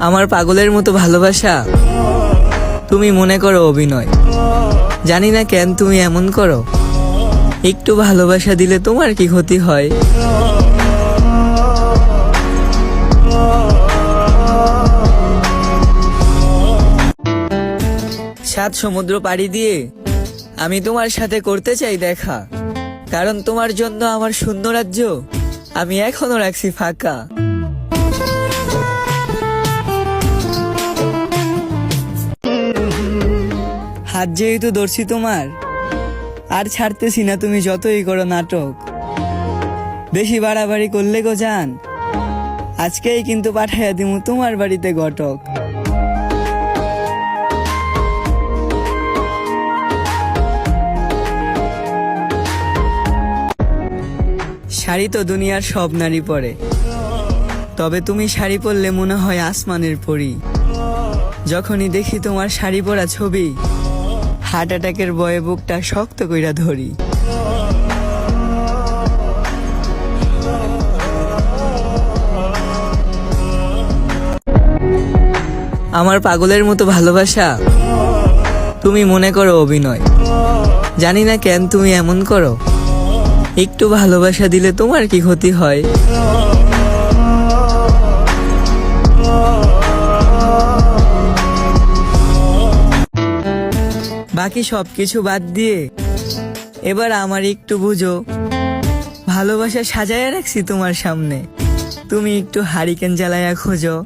আমার পাগলের মতো ভালোবাসা। তুমি মনে করো অভিনয়। জানি না কেন তুমি এমন করো। একটু ভালোবাসা দিলে তোমার কি ক্ষতি হয়? সাত সমুদ্র পাড়ি দিয়ে আমি তোমার সাথে করতে চাই দেখা। কারণ তোমার জন্য আমার শূন্য রাজ্য আমি এখনও রাখছি ফাঁকা। হাত যেহেতু ধরছি তোমার, আর ছাড়তেছি না তুমি যতই করো নাটক। বেশি বাড়াবাড়ি করলে গো যান আজকেই কিন্তু পাঠাইয়া দিমু তোমার বাড়িতে ঘটক। শাড়ি তো দুনিয়ার সব নারী পরে, তবে তুমি শাড়ি পরলে মনে হয় আসমানের পরি। যখনই দেখি তোমার শাড়ি পরা ছবি হার্ট অ্যাটাকের বয়ে বুকটা শক্ত কইরা ধরি। আমার পাগলের মতো ভালোবাসা? তুমি মনে করো অভিনয়। জানি না কেন তুমি এমন করো। একটু ভালোবাসা দিলে তোমার কি ক্ষতি হয়? বাকি সব কিছু বাদ দিয়ে। এবার আমার একটু বুঝো, ভালোবাসা সাজায় রাখছি তোমার সামনে। তুমি একটু হারিকেন জ্বালায়া খোঁজো।